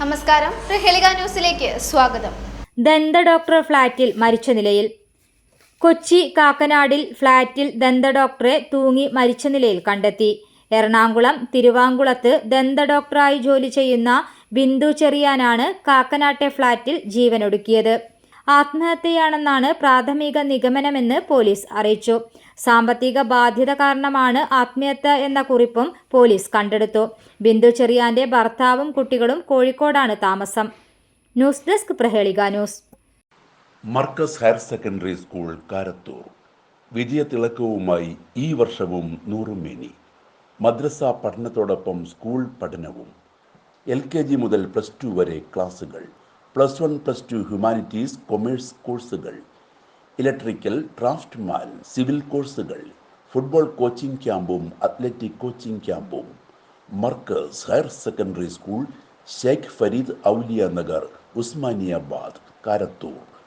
നമസ്കാരം. പ്രഹേളിക ന്യൂസിലേക്ക് സ്വാഗതം. ദന്ത ഡോക്ടർ ഫ്ളാറ്റിൽ മരിച്ച നിലയിൽ. കൊച്ചി കാക്കനാടിൽ ഫ്ളാറ്റിൽ ദന്ത ഡോക്ടറെ തൂങ്ങി മരിച്ച നിലയിൽ കണ്ടെത്തി. എറണാകുളം തിരുവാങ്കുളത്ത് ദന്ത ഡോക്ടറായി ജോലി ചെയ്യുന്ന ബിന്ദു ചെറിയാനാണ് കാക്കനാട്ടെ ഫ്ളാറ്റിൽ ജീവനൊടുക്കിയത്. ആത്മഹത്യയാണെന്നാണ് പ്രാഥമിക നിഗമനമെന്ന് പോലീസ് അറിയിച്ചു. സാമ്പത്തിക ബാധ്യത കാരണമാണ് ആത്മഹത്യ എന്ന കുറിപ്പും പോലീസ് കണ്ടെടുത്തു. ബിന്ദു ചെറിയാന്റെ ഭർത്താവും കുട്ടികളും കോഴിക്കോടാണ് താമസം. News desk Prahelika news. Markaz higher secondary school Karathur. വിജയത്തിളക്കവുമായി ഈ വർഷവും നൂറുമേനി. മദ്രസ പഠനത്തോടൊപ്പം സ്കൂൾ പഠനവും. എൽ കെ ജി മുതൽ പ്ലസ് ടു വരെ ക്ലാസുകൾ. Plus one plus two humanities commerce കോഴ്സുകൾ ഇലക്ട്രിക്കൽ ഡ്രാഫ്റ്റ്മാൻ സിവിൽ കോഴ്സുകൾ ഫുട്ബോൾ കോച്ചിംഗ് ക്യാമ്പും അത്ലറ്റിക് കോച്ചിംഗ് ക്യാമ്പും Markaz higher secondary school Sheikh Farid Auliya Nagar Usmaniyabad Karathur.